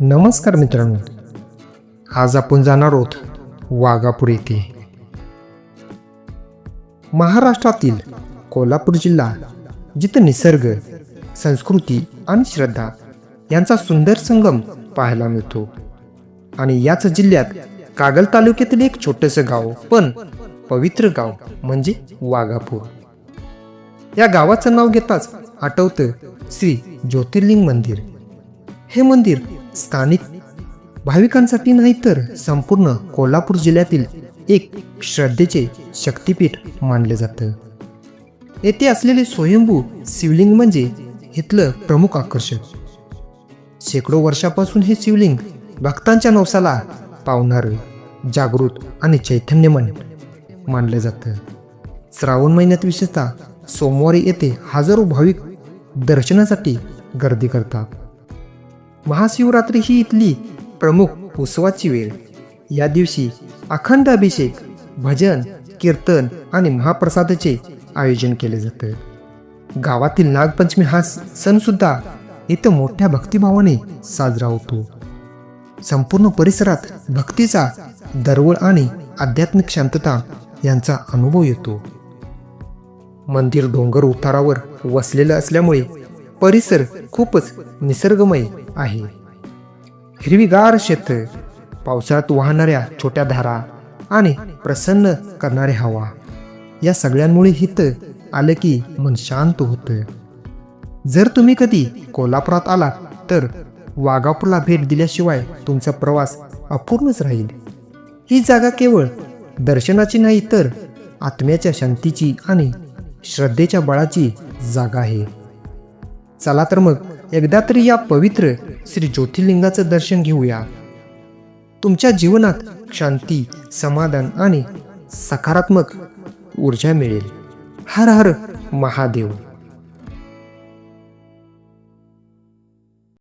नमस्कार मित्रांनो. आज आपण जाणार आहोत वाघापूर येथे. महाराष्ट्रातील कोल्हापूर जिल्हा जिथं निसर्ग संस्कृती आणि श्रद्धा यांचा सुंदर संगम पाहायला मिळतो. आणि याच जिल्ह्यात कागल तालुक्यातील एक छोटंसं गाव पण पवित्र गाव म्हणजे वाघापूर. या गावाचं नाव घेताच आठवतं श्री ज्योतिर्लिंग मंदिर. हे मंदिर स्थानिक भाविकांसाठी नाही तर संपूर्ण कोल्हापूर जिल्ह्यातील एक श्रद्धेचे शक्तिपीठ मानले जातं. येथे असलेले स्वयंभू शिवलिंग म्हणजे इथलं प्रमुख आकर्षक शेकडो वर्षापासून हे शिवलिंग भक्तांच्या नवसाला पावणारं जागृत आणि चैतन्यमन मानलं जातं. श्रावण महिन्यात विशेषतः सोमवारी येथे हजारो भाविक दर्शनासाठी गर्दी करतात. महाशिवरात्री ही इथली प्रमुख उत्सवाची वेळ. या दिवशी अखंड अभिषेक भजन कीर्तन आणि महाप्रसादाचे आयोजन केले जातं. गावातील नागपंचमी हा सणसुद्धा इथं मोठ्या भक्तिभावाने साजरा होतो. संपूर्ण परिसरात भक्तीचा दरवळ आणि आध्यात्मिक शांतता यांचा अनुभव येतो. मंदिर डोंगर उतारावर वसलेलं असल्यामुळे परिसर खूपच निसर्गमय आहे. हिरवीगार क्षेत्र पावसाळ्यात वाहणाऱ्या छोट्या धारा आणि प्रसन्न करणारी हवा या सगळ्यांमुळे हित आलं की मन शांत होतं. जर तुम्ही कधी कोल्हापुरात आलात तर वाघापूरला भेट दिल्याशिवाय तुमचा प्रवास अपूर्णच राहील. ही जागा केवळ दर्शनाची नाही तर आत्म्याच्या शांतीची आणि श्रद्धेच्या बळाची जागा आहे. चला तर मग एकदा तरी या पवित्र श्री ज्योतिर्लिंगाचं दर्शन घेऊया. तुमच्या जीवनात शांती समाधान आणि सकारात्मक ऊर्जा मिळेल. हर हर महादेव.